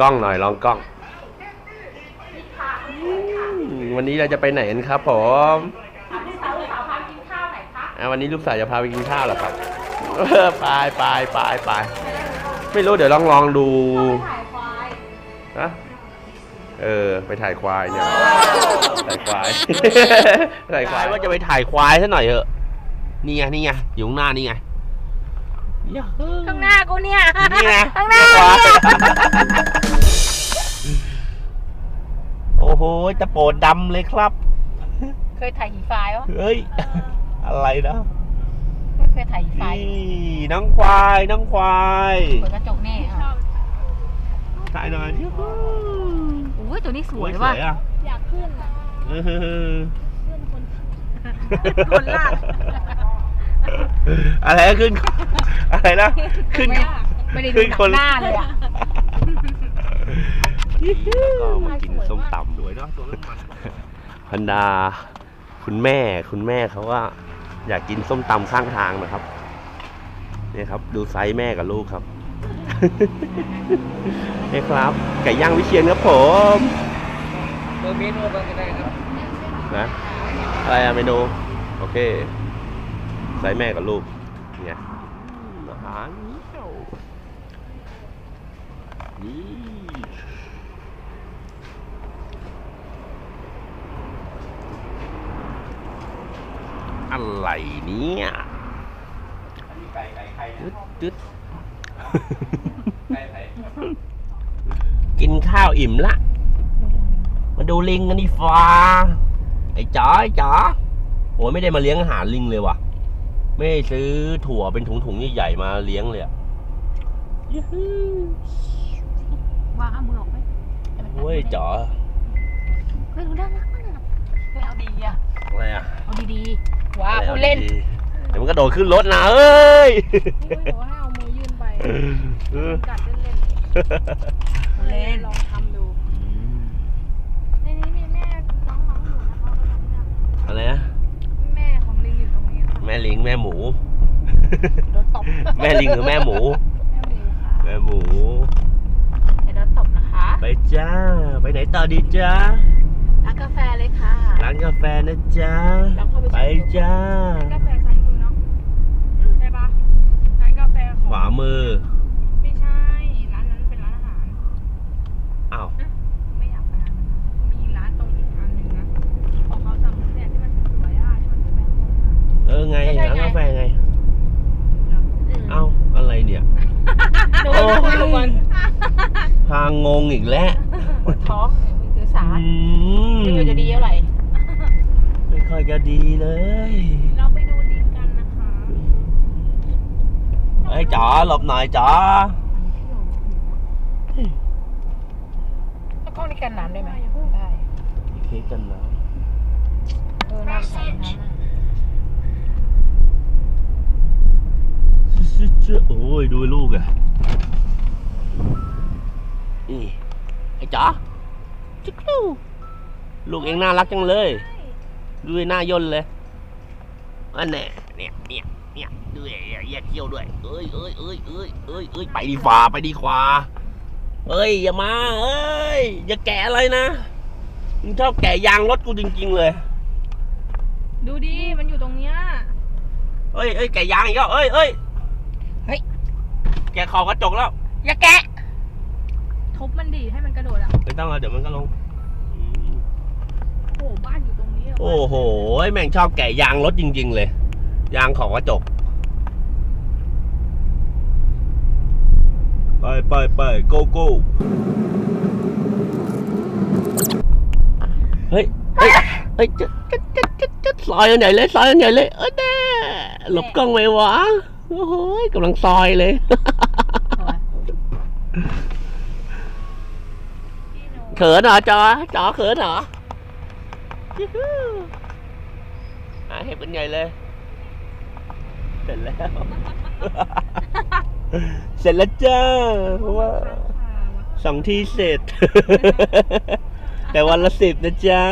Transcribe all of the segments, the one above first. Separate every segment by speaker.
Speaker 1: ลองกล้องหน่อยลองกล้องอืมวันนี้เราจะไปไหนกันครับผม
Speaker 2: ลูกสาวลูกสาวพากินข้าวไหนคะ
Speaker 1: อะวันนี้ลูกสาวจะพาไปกินข้าวเหรอครับเออไปไปไปไปไม่รู้เดี๋ยวลองลองดู
Speaker 2: ถ่ายควาย
Speaker 1: นะเออไปถ่ายควายเนี่ยถ่ายควายถ่ายควายว่าจะไปถ่ายควายซะหน่อยเถอะนี่ไงนี่ไงอยู่ข้างหน้านี่ไงยะฮู้
Speaker 2: ข้างหน้ากูเนี่ย
Speaker 1: นี่ไง
Speaker 2: ข้างหน้า
Speaker 1: ควาย
Speaker 2: เนี่ย
Speaker 1: โอ้โหตะโปดดำเลยครับ
Speaker 2: เคยถ่ายหีไฟล์วะ
Speaker 1: เฮ้ย อะไรนะ
Speaker 2: ไม่เคยถ่ายหีไฟล์
Speaker 1: นี่น้องควายน้องควาย
Speaker 2: เปิดกระจกแน่อะ
Speaker 1: ถ่ายหน่อยที่
Speaker 2: โอ้ยตัวนี้สวย
Speaker 1: ส
Speaker 2: ว่ะ
Speaker 1: วยอะ
Speaker 3: อยากขึ้นอะ
Speaker 1: เออ
Speaker 3: ขึ้นคน
Speaker 2: คนลาก
Speaker 1: อะไรนะขึ้น อะไรนะ ขึ้น
Speaker 2: ไม่ไม่ได้ดูหนังหน้าเลยอะ
Speaker 1: ก็มากินส้มตำสวยเนาะตัวน้ำมันพันดา คุณแม่ คุณแม่เขาว่า อยากกินส้มตำข้างทางนะครับนี่ครับ ดูไซส์แม่กับลูกครับนี่ครับ ไก่ย่างวิเชียนครับผม
Speaker 4: เบอร์เมนูบ้างก็ได้ครับ
Speaker 1: นะ อะไรอะเมนู โอเค ไซส์แม่กับลูกเนี่ยอาหารเที่ยวนี่อะไรเนี่ย
Speaker 4: ไก่ไก่ไข่
Speaker 1: ตึ๊ดตึ๊ด
Speaker 4: ไก่ไข่
Speaker 1: กินข้าวอิ่มละ มาดูลิงกันดีฟ้าไอ้จ๋าไอ้จ๋าโอ้ยไม่ได้มาเลี้ยงอาหารลิงเลยว่ะ ไม่ได้ซื้อถั่วเป็นถุงๆใหญ่ๆมาเลี้ยงเลยอะยูฮู
Speaker 2: วางเอามือออกไหม
Speaker 1: เว้ยจ๋า
Speaker 2: เฮ้ยดูน่ารักมากเลยนะเฮ้ยเอาดีอะ
Speaker 1: อะไรอะ
Speaker 2: เอาดีๆว้า
Speaker 1: อะไร
Speaker 2: พูดเล่น
Speaker 1: อาดีๆเดี๋ยวมันก็โดดขึ้นรถนะเอ้ย
Speaker 3: นี่ก็บอกว่าให้เอามือยื่นไป
Speaker 1: เออ
Speaker 3: กัดเล่น
Speaker 2: พูดเล่น
Speaker 3: ๆลองทำดูในนี้มีแม่น้องๆอยู่นะคะเขาทำเนี่ย
Speaker 1: อะไรนะ
Speaker 3: แม่ของลิงอยู่ตรงนี้ค่ะ
Speaker 1: แม่ลิงแม่หมู
Speaker 2: โดนตบ
Speaker 1: แม่ลิงหรือแม่หมู
Speaker 3: แม่หมูค่ะ
Speaker 1: แม่หมู
Speaker 2: เดี๋ยวโดนตบนะคะ
Speaker 1: ไปจ้า ไปไหนต่อดีจ้า
Speaker 2: ร้านกาแฟเลยค่ะ
Speaker 1: ร้านกาแฟนะจ๊ะ
Speaker 2: แล้วเข้าไป
Speaker 1: ไปจ้า
Speaker 3: ร้านกาแฟซ้ายมือเนาะใช่ปะร้านกาแฟของ
Speaker 1: ขวามือ
Speaker 3: ไม่ใช่ ร้านนั้นเป็นร้านอาหาร
Speaker 1: อ้าว
Speaker 3: ไม่อยากไปร้านนั้นนะมีร้านตรงอีกอันหนึ่งนะของเขาสั่งเนี่ยที่มันสวยๆอะที่มันเป็นแบบ
Speaker 1: เออไง
Speaker 2: ไม่ใช่
Speaker 1: ร้าน
Speaker 2: ไง
Speaker 1: กาแฟไง
Speaker 2: อืม
Speaker 1: เอ้า อะไรเนี่ย
Speaker 2: ดู
Speaker 1: โอ้
Speaker 2: นะทุกคน
Speaker 1: พา งงงอีกแล้ว
Speaker 2: ปวดท้องเนี่ยมือถือสาร
Speaker 1: อืม
Speaker 2: ไม่รู้จะดีเท่าไหร่
Speaker 1: ไม่ค่อยจะดีเลย
Speaker 3: เราไปดูลิงกันนะคะ
Speaker 1: ไอ้ยจ๋าหลบหน่อยจ๋า
Speaker 2: แล้วกล้องนี่กันน้ำได้ไหมได้
Speaker 1: มีเค้กกันนะ
Speaker 2: เออน้ำใส่น้ำอะ
Speaker 1: โอ้ยดูลูกอะ นี่ไอ้จ๋าจิ๊กลูกลูกเองน่ารักจังเลยดูหน้าย่นเลยอันแน่เนี่ยเนี่ยเนี่ยดูแยกเขี้ยวด้วย เอ้ยเอ้ยเอ้ยเอ้ยเอ้ยเอ้ยไปดีฝ่าไปดีขวาเอ้ยอย่ามาเอ้ยอย่าแกะอะไรนะมึงชอบแกะยางรถกูจริง ๆ เลย
Speaker 3: ดูดิมันอยู่ตรงเนี้ย
Speaker 1: เอ้ยเอ้ยแกะยางอีกแล้วเอ้ยเอ้ย
Speaker 2: เฮ้ย
Speaker 1: แกะขอบกระจกแล้ว
Speaker 2: อย่าแกะ
Speaker 3: ทุบมันดีให้มันกระโดดอะ
Speaker 1: ไม่ต้องแล้วเดี๋ยวมันก็ลงอืม
Speaker 3: โอ้โหบ้านอยู่ตรงนี้เหร
Speaker 1: โอ้โหแม่งชอบแกะยางรถจริง ๆ เลย ยางขอบกระจกไปไปไปโกโก้เฮ้ยเฮ้ยเฮ้ยจะจะจะจะจะซอยกันใหญ่เลยซอยกันใหญ่เลยเออแน่หลบกล้องไหมวะโอ้โหกำลังซอยเลย เขินเหรอจอจอเขินเหรอยูฮูอะเห็นเป็นไงเลย เสร็จแล้ว เสร็จแล้วจ้าเพราะว่าสองที่เสร็จ แต่วันละสิบนะจ๊ะ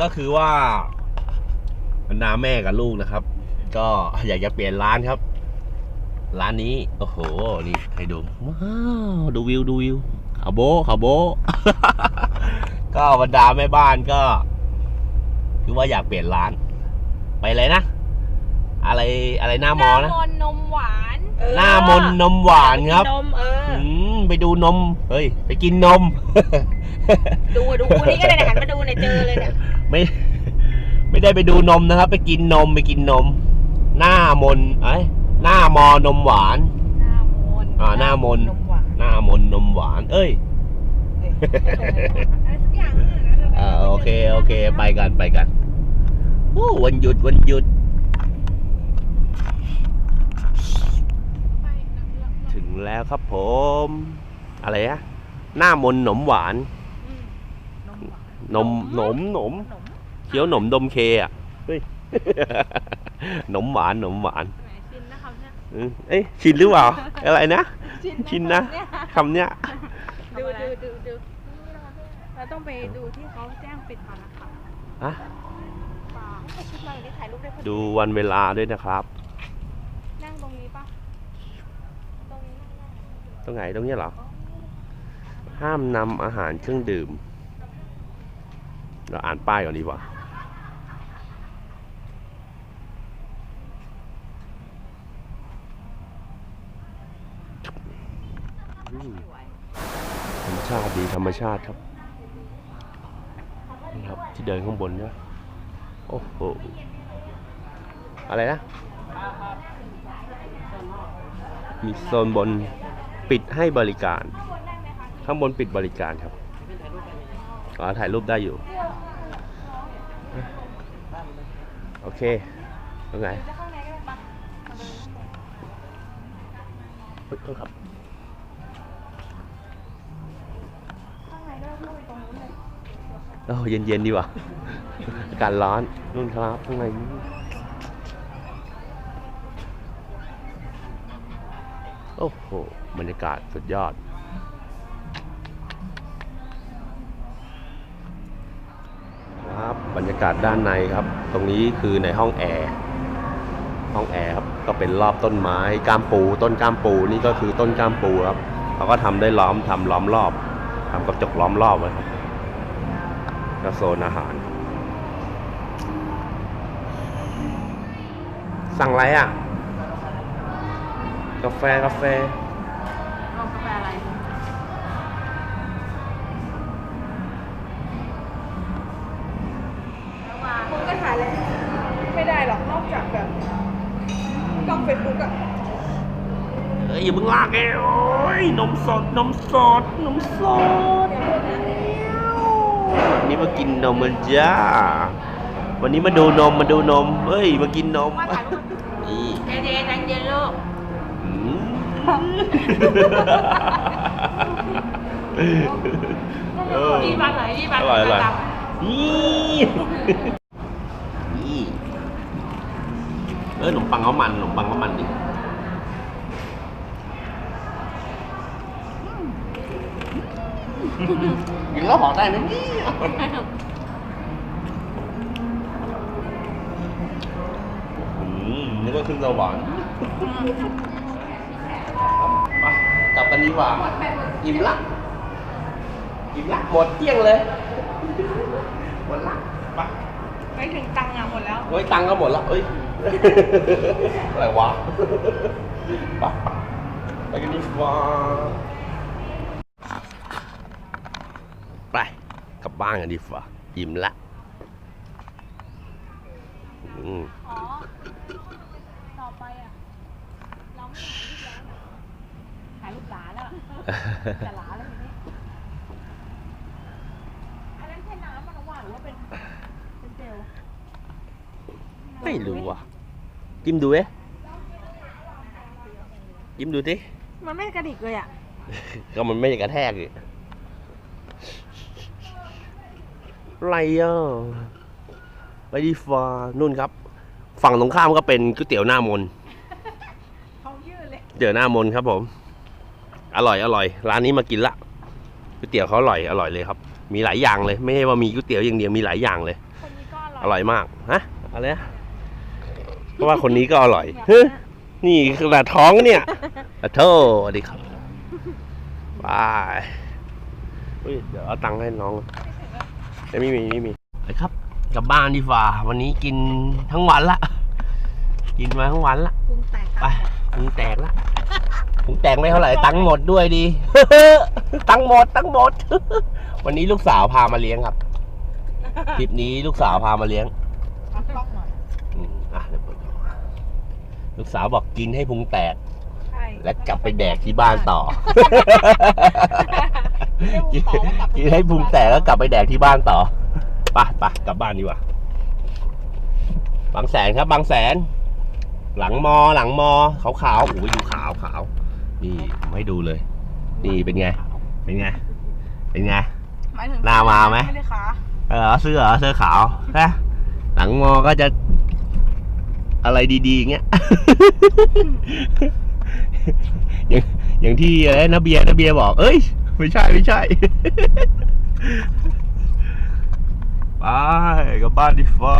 Speaker 3: ก็คื
Speaker 1: อว่าบรรดาแม่กับลูกนะครับ ก็อยากจะเปลี่ยนร้านครับ ร้านนี้ โอ้โห นี่ให้ดูว้าวดูวิวดูวิวขาวโบะขาวโบะก็บรรดาแม่บ้านก็ คือว่าอยากเปลี่ยนร้าน ไปเลยนะ อะไรอะไรหน้ามอนะ
Speaker 3: มนนมหวาน
Speaker 1: หน้ามนนมหวานครับ
Speaker 3: นมเออ
Speaker 1: อืมไปดูนม เฮ้ย ไปกินนม
Speaker 3: ดูดูคู่นี้ก็ได้นะหันมาดูเนี่ยเจอเลยเนี่ย
Speaker 1: ไม่ ไม่ได้ไปดูนมนะครับ ไปกินนมไปกินนม หน้ามนเอ้ยหน้ามอนมหวาน
Speaker 3: หน้ามน
Speaker 1: อ่าหน้ามน
Speaker 3: นมหวาน
Speaker 1: หน้ามนนมหวาน เอ้ย
Speaker 3: อะไรสักอย่างเนี่ยนะ
Speaker 1: อ่าโอเคโอเค ไปกันไปกันโอ้วันหยุดวันหยุด
Speaker 3: ไป
Speaker 1: ถึงแล้วครับผม อะไรอะหน้ามนหนมหวาน
Speaker 3: อืมนมหวาน
Speaker 1: นมหนมหนม
Speaker 3: ขนม
Speaker 1: เคี้ยวหนมดมเคอะเฮ้ย หนมหวานหนมหวาน
Speaker 3: แหมชินนะครับเนี่ย
Speaker 1: อืมเอ้ยชินหรือเปล่า อะไรนะ ชินนะ
Speaker 3: เย
Speaker 1: คำเนี้ย
Speaker 3: ดูดูดูดูเราต้องไปดูที่เขาแจ้งปิดก่อนนะคะ
Speaker 1: อะ
Speaker 3: ป่าให้ชุดมาแบบนี้ถ่ายรูปได้พอดี
Speaker 1: ดูวันเวลาด้วยนะครับ
Speaker 3: นั่งตรงนี้ปะตรงนี้นั่งได้
Speaker 1: ตรงไหนตรงเนี้ยเหรอ ห้ามนำอาหารเครื่องดื่ม เราอ่านป้ายก่อนดีกว่า อืมธรรม ชาติดีธรรมชาติครับนี่ครับที่เดินข้างบนเนี่ยโอ้โหอะไรนะ มีโซนบนปิดให้บริการ ข้างบนปิดบริการครับอ๋อถ่ายรูปได้อยู่ โอเคตรงไหน
Speaker 3: แล้วข้างในก็ได้ปะ
Speaker 1: เฮ้ยโทษครับ โอ้เย็นๆดีว่าอากาศร้อนนู่นครับข้างในโอ้โหบรรยากาศสุดยอด ครับบรรยากาศด้านในครับ ตรงนี้คือในห้องแอร์ห้องแอร์ครับก็เป็นรอบต้นไม้ก้ามปู ต้นก้ามปูนี่ก็คือต้นก้ามปูครับเขาก็ทำได้ล้อมทำล้อมรอบทำกระจกล้อมรอบไว้ครับ ก็โซนอาหาร สั่งอะไรอะ กาแฟกาแฟ
Speaker 3: เอากาแฟอะไรคุณก็ถ่ายเลยไม่ได้หรอกนอกจากแบบกล้องเฟซบุ๊กอะ
Speaker 1: เอ้ยอย่าเพิ่งลากเอ้ยโอ้ยนมสดนมสดนมสดวั นนี้มากินนมมันจ้า วันนี้มาดูนมมาดูนมเฮ้ยมากินนมนี่
Speaker 3: เจเจใจเย็นลูก
Speaker 1: อืมเออ
Speaker 3: ยี่บ้านไหนยี่บ้าน
Speaker 1: อร่อยอร่อย
Speaker 3: ตาม
Speaker 1: นี่นี่เออขนมปังข้าวมันขนมปังข้าวมันดิ กินแล้วหอได้ไหมเนี่ยอืมนี่ก็ขึ้นสวรรค์ไปกลับกันดีกว่าอิ่มละอิ่มละหมดเที่ยงเลยหมดละไป
Speaker 3: ไปถึงตังค์อะหมดแล้ว
Speaker 1: เฮ้ยตังค์ก็หมดละเอ้ยอะไรวะไปไปกันดีกว่าไปกลั บบ้านกันดีกว่าอิ่มละอืม
Speaker 3: อ๋อต่อไปอะเราไม่ถ่ายรูปแล้วนะถ่ายรูปหลาแล้วอะจะหลาแล้วทีนี้อันนั้นแค่น้ำมันหวานหรือว่าเป็นเป็นเจล
Speaker 1: ไม่รู้อะจิ้มดูเอ๊ะจิ้มดูดิ
Speaker 3: มันไม่กระดิกเลยอะ
Speaker 1: ก็มันไม่ได้กระแทกอีก อะไรอะไปดีฟ้านู่นครับ ฝั่งตรงข้ามก็เป็นก๋วยเตี๋ยวหน้ามน
Speaker 3: เขายืดเลย
Speaker 1: เดี๋ยวหน้ามนครับผม อร่อยอร่อย ร้านนี้มากินละก๋วยเตี๋ยวเขาอร่อยอร่อยเลยครับ มีหลายอย่างเลย ไม่ใช่ว่ามีก๋วยเตี๋ยวอย่างเดียวมีหลายอย่างเลย
Speaker 3: คนนี้ก็อ
Speaker 1: อ
Speaker 3: ร่อย
Speaker 1: ร่อยมากฮะอะไรนะเพราะว่าคนนี้ก็อร่อยเฮ้ยนี่ขนาดท้องเนี่ยอะโทษสวัสดีครับบายเฮ้ยเดี๋ยวเอาตังค์ให้น้อง แต่ไม่มีไม่มีไปครับ กลับบ้านดีกว่า วันนี้กินทั้งวันละ กินมาทั้งวันละ
Speaker 3: ปรุงแตก
Speaker 1: ไปพุงแตกละพุงแตกไม่เท่าไหร่ตังค์หมดด้วยดี ตังค์หมดตังค์หมด วันนี้ลูกสาวพามาเลี้ยงครับทริปนี้ลูกสาวพามาเลี้ยง
Speaker 3: เอากล้องหน่อย
Speaker 1: อืมอะเดี๋ยวเปิดดูลูกสาวบอกกินให้พุงแตก
Speaker 3: ใช่
Speaker 1: และกลับไปแดกที่บ้านต่อ กินกินให้พุงแตกแล้วกลับไปแดกที่บ้านต่อปไปกลับบ้านดีกว่าบางแสนครับ บางแสน หลังมอหลังมอขาวขาวๆโอ้ยดูขาวขาวนี่ผมให้ดูเลย นี่เป็นไง เป็นไง เป็นไง
Speaker 3: หมาถึง
Speaker 1: น้ามาไหมเออเสื้อเสื้อขาวนะหลังมอก็จะอะไรดีๆเงี้ยอย่างอย่างที่อะไรนะเบียร์นะเบียร์บอก เอ้ย ไม่ใช่ไม่ใช่ ไปกลับบ้านดีฟ้า